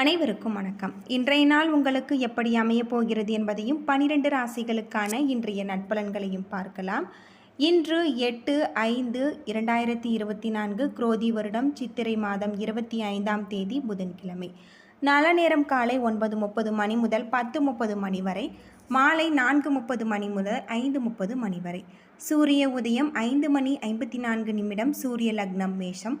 அனைவருக்கும் வணக்கம். இன்றைய நாள் உங்களுக்கு எப்படி அமையப் போகிறது என்பதையும் பனிரெண்டு ராசிகளுக்கான இன்றைய நட்பலன்களையும் பார்க்கலாம். இன்று எட்டு ஐந்து இரண்டாயிரத்தி இருபத்தி நான்கு குரோதி வருடம் சித்திரை மாதம் இருபத்தி ஐந்தாம் தேதி புதன்கிழமை. நல்ல நேரம் காலை ஒன்பது முப்பது மணி முதல் பத்து முப்பது மணி வரை மாலை நான்கு முப்பது மணி முதல் ஐந்து முப்பது மணி வரை. சூரிய உதயம் ஐந்து மணி ஐம்பத்தி நான்கு நிமிடம் சூரிய லக்னம் மேஷம்.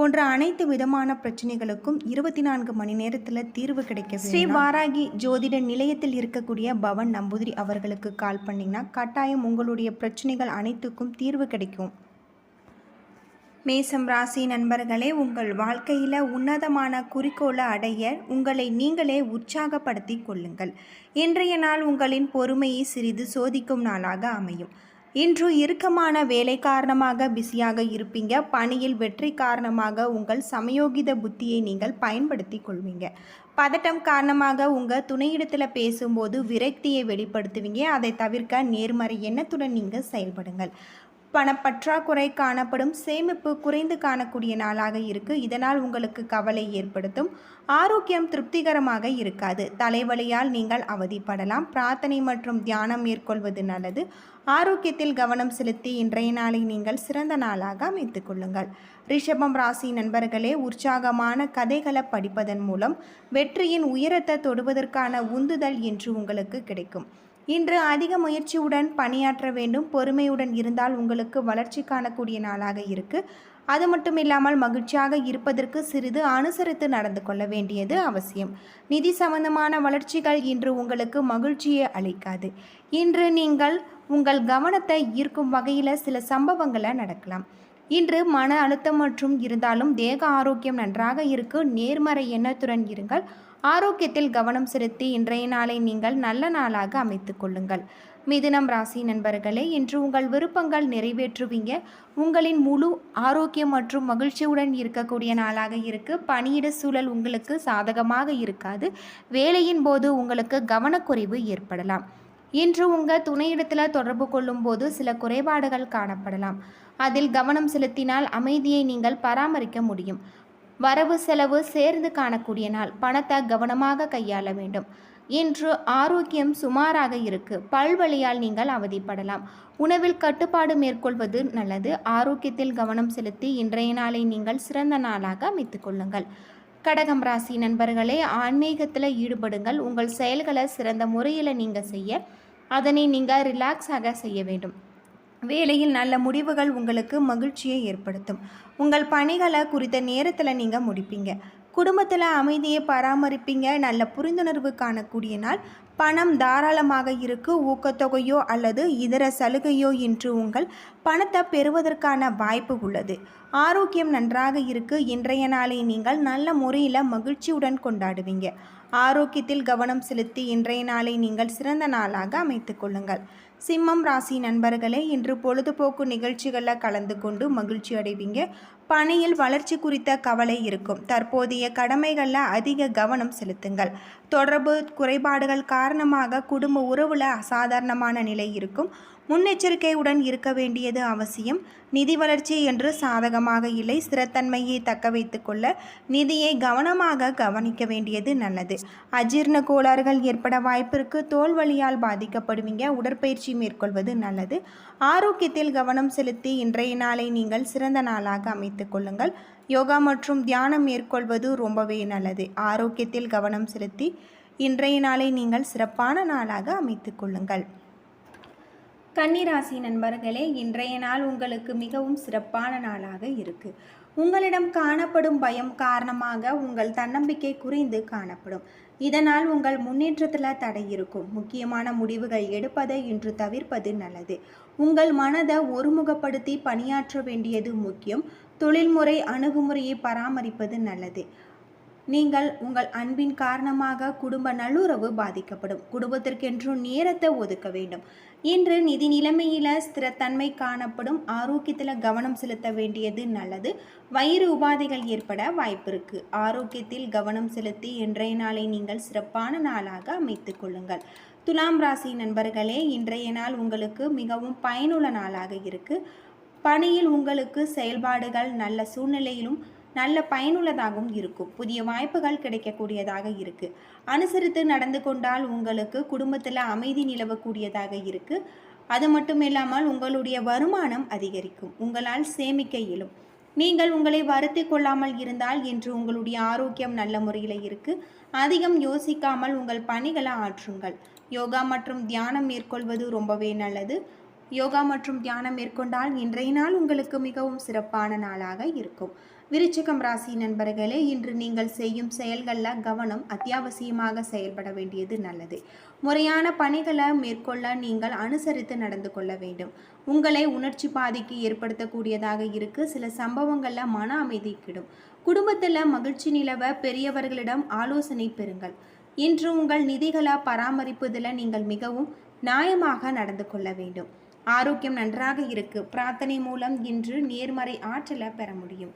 போன்ற அனைத்து விதமான பிரச்சனைகளுக்கும் இருபத்தி நான்கு மணி நேரத்தில் தீர்வு கிடைக்க ஸ்ரீ வாராகி ஜோதிட நிலையத்தில் இருக்கக்கூடிய பவன் நம்பூதிரி அவர்களுக்கு கால் பண்ணிங்கன்னா கட்டாயம் உங்களுடைய பிரச்சனைகள் அனைத்துக்கும் தீர்வு கிடைக்கும். மேசம் ராசி நண்பர்களே உங்கள் வாழ்க்கையில் உன்னதமான குறிக்கோளை அடைய உங்களை நீங்களே உற்சாகப்படுத்தி கொள்ளுங்கள். இன்றைய நாள் உங்களின் பொறுமையை சிறிது சோதிக்கும் நாளாக அமையும். இன்று இறுக்கமான வேலை காரணமாக பிஸியாக இருப்பீங்க. பணியில் வெற்றி காரணமாக உங்கள் சமயோகித புத்தியை நீங்கள் பயன்படுத்தி கொள்வீங்க. பதட்டம் காரணமாக உங்கள் துணையிடத்தில் பேசும்போது விரக்தியை வெளிப்படுத்துவீங்க. அதை தவிர்க்க நேர்மறை எண்ணத்துடன் நீங்கள் செயல்படுங்கள். பணப்பற்றாக்குறை காணப்படும் சேமிப்பு குறைந்து காணக்கூடிய நாளாக இருக்கு. இதனால் உங்களுக்கு கவலை ஏற்படுத்தும். ஆரோக்கியம் திருப்திகரமாக இருக்காது. தலைவலியால் நீங்கள் அவதிப்படலாம். பிரார்த்தனை மற்றும் தியானம் மேற்கொள்வது நல்லது. ஆரோக்கியத்தில் கவனம் செலுத்தி இன்றைய நாளை நீங்கள் சிறந்த நாளாக அமைத்து கொள்ளுங்கள். ரிஷபம் ராசி நண்பர்களே உற்சாகமான கதைகளை படிப்பதன் மூலம் வெற்றியின் உயரத்தை தொடுவதற்கான உந்துதல் என்று உங்களுக்கு கிடைக்கும். இன்று அதிக முயற்சியுடன் பணியாற்ற வேண்டும் பொறுமையுடன் இருந்தால் உங்களுக்கு வளர்ச்சி காணக்கூடிய நாளாக இருக்கு. அது மட்டும் இல்லாமல் மகிழ்ச்சியாக இருப்பதற்கு சிறிது அனுசரித்து நடந்து கொள்ள வேண்டியது அவசியம். நிதி சம்பந்தமான வளர்ச்சிகள் இன்று உங்களுக்கு மகிழ்ச்சியை அளிக்காது. இன்று நீங்கள் உங்கள் கவனத்தை ஈர்க்கும் வகையில் சில சம்பவங்களை நடக்கலாம். இன்று மன அழுத்தம் மற்றும் இருந்தாலும் தேக ஆரோக்கியம் நன்றாக இருக்கு. நேர்மறை எண்ணத்துடன் இருங்கள். ஆரோக்கியத்தில் கவனம் செலுத்தி இன்றைய நாளை நீங்கள் நல்ல நாளாக அமைத்து கொள்ளுங்கள். மிதுனம் ராசி நண்பர்களே இன்று உங்கள் விருப்பங்கள் நிறைவேற்றுவீங்க. உங்களின் முழு ஆரோக்கியம் மற்றும் மகிழ்ச்சியுடன் இருக்கக்கூடிய நாளாக இருக்கு. பணியிட சூழல் உங்களுக்கு சாதகமாக இருக்காது. வேலையின் போது உங்களுக்கு கவனக்குறைவு ஏற்படலாம். இன்று உங்கள் துணையிடத்தில் தொடர்பு கொள்ளும்போது சில குறைபாடுகள் காணப்படலாம். அதில் கவனம் செலுத்தினால் அமைதியை நீங்கள் பராமரிக்க முடியும். வரவு செலவு சேர்ந்து காணக்கூடிய நாள். பணத்தை கவனமாக கையாள வேண்டும். இன்று ஆரோக்கியம் சுமாராக இருக்கு. பல்வழியால் நீங்கள் அவதிப்படலாம். உணவில் கட்டுப்பாடு மேற்கொள்வது நல்லது. ஆரோக்கியத்தில் கவனம் செலுத்தி இன்றைய நாளை நீங்கள் சிறந்த நாளாக அமைத்துக் கொள்ளுங்கள். கடகம் ராசி நண்பர்களே ஆன்மீகத்தில் ஈடுபடுங்கள். உங்கள் செயல்களை சிறந்த முறையில் நீங்கள் செய்ய அதனை நீங்கள் ரிலாக்ஸாக செய்ய வேண்டும். வேலையில் நல்ல முடிவுகள் உங்களுக்கு மகிழ்ச்சியை ஏற்படுத்தும். உங்கள் பணிகளை குறித்த நேரத்தில் நீங்கள் முடிப்பீங்க. குடும்பத்தில் அமைதியை பராமரிப்பீங்க. நல்ல புரிந்துணர்வு காணக்கூடிய நாள். பணம் தாராளமாக இருக்கு. ஊக்கத்தொகையோ அல்லது இதர சலுகையோ என்று உங்கள் பணத்தை பெறுவதற்கான வாய்ப்பு உள்ளது. ஆரோக்கியம் நன்றாக இருக்கு. இன்றைய நாளை நீங்கள் நல்ல முறையில் மகிழ்ச்சியுடன் கொண்டாடுவீங்க. ஆரோக்கியத்தில் கவனம் செலுத்தி இன்றைய நாளை நீங்கள் சிறந்த நாளாக அமைத்து கொள்ளுங்கள். சிம்மம் ராசி நண்பர்களே இன்று பொழுதுபோக்கு நிகழ்ச்சிகளில் கலந்து கொண்டு மகிழ்ச்சி அடைவீங்க. பணியில் வளர்ச்சி குறித்த கவலை இருக்கும். தற்போதைய கடமைகளில் அதிக கவனம் செலுத்துங்கள். தொடர்பு குறைபாடுகள் காரணமாக குடும்ப உறவில் அசாதாரணமான நிலை இருக்கும். முன்னெச்சரிக்கையுடன் இருக்க வேண்டியது அவசியம். நிதி வளர்ச்சி என்று சாதகமாக இல்லை. ஸ்திரத்தன்மையை தக்க வைத்துக்கொள்ள நிதியை கவனமாக கவனிக்க வேண்டியது நல்லது. அஜீர்ண கோளாறுகள் ஏற்பட வாய்ப்பிற்கு தோல் வழியால் பாதிக்கப்படுவீங்க. உடற்பயிற்சி மேற்கொள்வது நல்லது. ஆரோக்கியத்தில் கவனம் செலுத்தி இன்றைய நாளை நீங்கள் சிறந்த நாளாக அமைத்துக் கொள்ளுங்கள். யோகா மற்றும் தியானம் மேற்கொள்வது ரொம்பவே நல்லது. ஆரோக்கியத்தில் கவனம் செலுத்தி இன்றைய நாளை நீங்கள் சிறப்பான நாளாக அமைத்துக் கொள்ளுங்கள். கன்னிராசி நண்பர்களே இன்றைய நாள் உங்களுக்கு மிகவும் சிறப்பான நாளாக இருக்கு. உங்களிடம் காணப்படும் பயம் காரணமாக உங்கள் தன்னம்பிக்கை குறைந்து காணப்படும். இதனால் உங்கள் முன்னேற்றத்தில் தடை இருக்கும். முக்கியமான முடிவுகள் எடுப்பதை இன்று தவிர்ப்பது நல்லது. உங்கள் மனதை ஒருமுகப்படுத்தி பணியாற்ற வேண்டியது முக்கியம். தொழில்முறை அணுகுமுறையை பராமரிப்பது நல்லது. நீங்கள் உங்கள் அன்பின் காரணமாக குடும்ப நல்லுறவு பாதிக்கப்படும். குடும்பத்திற்கென்று நேரத்தை ஒதுக்க வேண்டும். இன்று நிதி நிலைமையில் ஸ்திரத்தன்மை காணப்படும். ஆரோக்கியத்தில் கவனம் செலுத்த வேண்டியது நல்லது. வயிறு உபாதைகள் ஏற்பட வாய்ப்பு இருக்கு. ஆரோக்கியத்தில் கவனம் செலுத்தி இன்றைய நாளை நீங்கள் சிறப்பான நாளாக அமைத்துக் கொள்ளுங்கள். துலாம் ராசி நண்பர்களே இன்றைய நாள் உங்களுக்கு மிகவும் பயனுள்ள நாளாக இருக்கு. பணியில் உங்களுக்கு செயல்பாடுகள் நல்ல சூழ்நிலையிலும் நல்ல பயனுள்ளதாகவும் இருக்கும். புதிய வாய்ப்புகள் கிடைக்கக்கூடியதாக இருக்கு. அனுசரித்து நடந்து கொண்டால் உங்களுக்கு குடும்பத்தில் அமைதி நிலவக்கூடியதாக இருக்கு. அது மட்டும் இல்லாமல் உங்களுடைய வருமானம் அதிகரிக்கும். உங்களால் சேமிக்க இயலும். நீங்கள் உங்களை வருத்தி கொள்ளாமல் இருந்தால் என்று உங்களுடைய ஆரோக்கியம் நல்ல முறையில் இருக்கு. அதிகம் யோசிக்காமல் உங்கள் பணிகளை ஆற்றுங்கள். யோகா மற்றும் தியானம் மேற்கொள்வது ரொம்பவே நல்லது. யோகா மற்றும் தியானம் மேற்கொண்டால் இன்றைய நாள் உங்களுக்கு மிகவும் சிறப்பான நாளாக இருக்கும். விருச்சிகம் ராசி நண்பர்களே இன்று நீங்கள் செய்யும் செயல்களில் கவனம் அத்தியாவசியமாக செயல்பட வேண்டியது நல்லது. முறையான பணிகளை மேற்கொள்ள நீங்கள் அனுசரித்து நடந்து கொள்ள வேண்டும். உங்களை உணர்ச்சி பாதிக்கு ஏற்படுத்தக்கூடியதாக இருக்கு. சில சம்பவங்களில் மன அமைதி கிடும். குடும்பத்தில் மகிழ்ச்சி நிலவ பெரியவர்களிடம் ஆலோசனை பெறுங்கள். இன்று உங்கள் நிதிகளை பராமரிப்பதில் நீங்கள் மிகவும் நியாயமாக நடந்து கொள்ள வேண்டும். ஆரோக்கியம் நன்றாக இருக்கு. பிரார்த்தனை மூலம் இன்று நேர்மறை ஆற்றலை பெற முடியும்.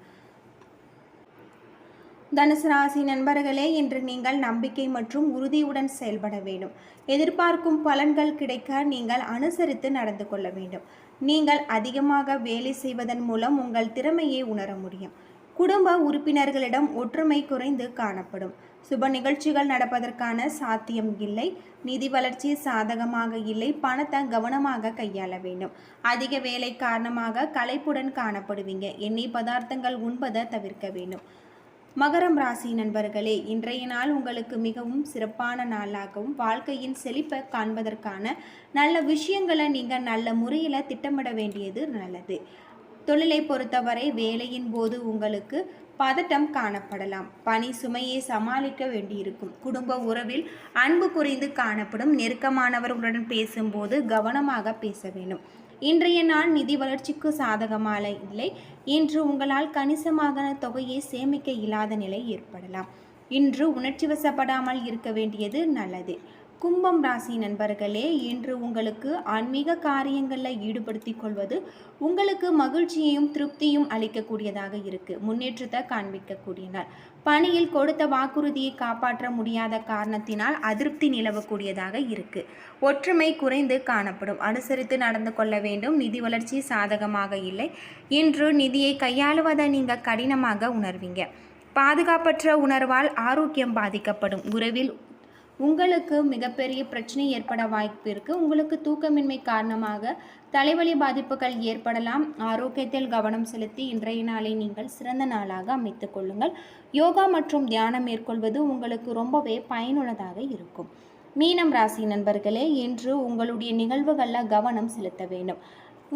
தனுசு ராசி நண்பர்களே இன்று நீங்கள் நம்பிக்கை மற்றும் உறுதியுடன் செயல்பட வேண்டும். எதிர்பார்க்கும் பலன்கள் கிடைக்க நீங்கள் அனுசரித்து நடந்து கொள்ள வேண்டும். நீங்கள் அதிகமாக வேலை செய்வதன் மூலம் உங்கள் திறமையை உணர முடியும். குடும்ப உறுப்பினர்களிடம் ஒற்றுமை குறைந்து காணப்படும். சுப நிகழ்ச்சிகள் நடப்பதற்கான சாத்தியம் இல்லை. நிதி வளர்ச்சி சாதகமாக இல்லை. பணத்தை கவனமாக கையாள வேண்டும். அதிக வேலை காரணமாக களைப்புடன் காணப்படுவீங்க. எண்ணெய் பதார்த்தங்கள் உண்பதை தவிர்க்க வேண்டும். மகரம் ராசி நண்பர்களே இன்றைய நாள் உங்களுக்கு மிகவும் சிறப்பான நாளாகவும் வாழ்க்கையின் செழிப்பை காண்பதற்கான நல்ல விஷயங்களை நீங்கள் நல்ல முறையில் திட்டமிட வேண்டியது நல்லது. தொழிலை பொறுத்தவரை வேலையின் போது உங்களுக்கு பதட்டம் காணப்படலாம். பணி சுமையை சமாளிக்க வேண்டியிருக்கும். குடும்ப உறவில் அன்பு குறைந்து காணப்படும். நெருக்கமானவர்களுடன் பேசும்போது கவனமாக பேச வேண்டும். இன்றைய நாள் நிதி வளர்ச்சிக்கு சாதகமான இல்லை. இன்று உங்களால் கணிசமான தொகையை சேமிக்க இல்லாத நிலை ஏற்படலாம். இன்று உணர்ச்சி வசப்படாமல் இருக்க வேண்டியது நல்லது. கும்பம் ராசி நண்பர்களே இன்று உங்களுக்கு ஆன்மீக காரியங்களில் ஈடுபடுத்தி கொள்வது உங்களுக்கு மகிழ்ச்சியையும் திருப்தியும் அளிக்கக்கூடியதாக இருக்கு. முன்னேற்றத்தை காண்பிக்கக்கூடிய நாள். பணியில் கொடுத்த வாக்குறுதியை காப்பாற்ற முடியாத காரணத்தினால் அதிருப்தி நிலவக்கூடியதாக இருக்கு. ஒற்றுமை குறைந்து காணப்படும். அனுசரித்து நடந்து கொள்ள வேண்டும். நிதி வளர்ச்சி சாதகமாக இல்லை. இன்று நிதியை கையாளுவதை நீங்கள் கடினமாக உணர்வீங்க. பாதுகாப்பற்ற உணர்வால் ஆரோக்கியம் பாதிக்கப்படும். உறவில் உங்களுக்கு மிகப்பெரிய பிரச்சனை ஏற்பட வாய்ப்பு இருக்குது உங்களுக்கு தூக்கமின்மை காரணமாக தலைவலி பாதிப்புகள் ஏற்படலாம். ஆரோக்கியத்தில் கவனம் செலுத்தி இன்றைய நாளை நீங்கள் சிறந்த நாளாக அமைத்து கொள்ளுங்கள். யோகா மற்றும் தியானம் மேற்கொள்வது உங்களுக்கு ரொம்பவே பயனுள்ளதாக இருக்கும். மீனம் ராசி நண்பர்களே இன்று உங்களுடைய நிகழ்வுகளில் கவனம் செலுத்த வேண்டும்.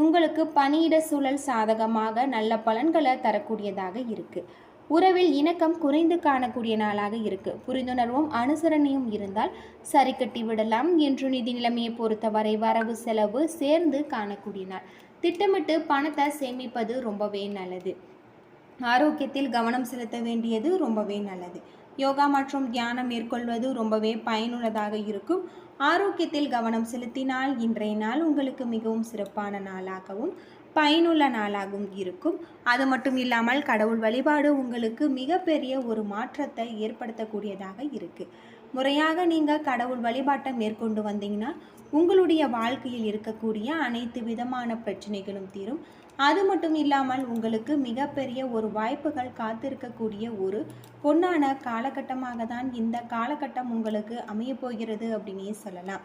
உங்களுக்கு பணியிட சூழல் சாதகமாக நல்ல பலன்களை தரக்கூடியதாக இருக்குது உறவில் இணக்கம் குறைந்து காணக்கூடிய நாளாக இருக்கு. புரிந்துணர்வும் அனுசரணையும் இருந்தால் சரி கட்டி விடலாம் என்று நிதி நிலைமையை பொறுத்தவரை வரவு செலவு சேர்ந்து காணக்கூடிய நாள். திட்டமிட்டு பணத்தை சேமிப்பது ரொம்பவே நல்லது. ஆரோக்கியத்தில் கவனம் செலுத்த வேண்டியது ரொம்பவே நல்லது. யோகா மற்றும் தியானம் மேற்கொள்வது ரொம்பவே பயனுள்ளதாக இருக்கும். ஆரோக்கியத்தில் கவனம் செலுத்தினால் இன்றைய நாள் உங்களுக்கு மிகவும் சிறப்பான நாளாகவும் பயனுள்ள நாளாகவும் இருக்கும். அது மட்டும் இல்லாமல் கடவுள் வழிபாடு உங்களுக்கு மிகப்பெரிய ஒரு மாற்றத்தை ஏற்படுத்தக்கூடியதாக இருக்குது முறையாக நீங்கள் கடவுள் வழிபாட்டை மேற்கொண்டு வந்தீங்கன்னா உங்களுடைய வாழ்க்கையில் இருக்கக்கூடிய அனைத்து விதமான பிரச்சனைகளும் தீரும். அது மட்டும் இல்லாமல் உங்களுக்கு மிகப்பெரிய ஒரு வாய்ப்புகள் காத்திருக்கக்கூடிய ஒரு பொன்னான காலகட்டமாக தான் இந்த காலகட்டம் உங்களுக்கு அமையப்போகிறது அப்படின்னே சொல்லலாம்.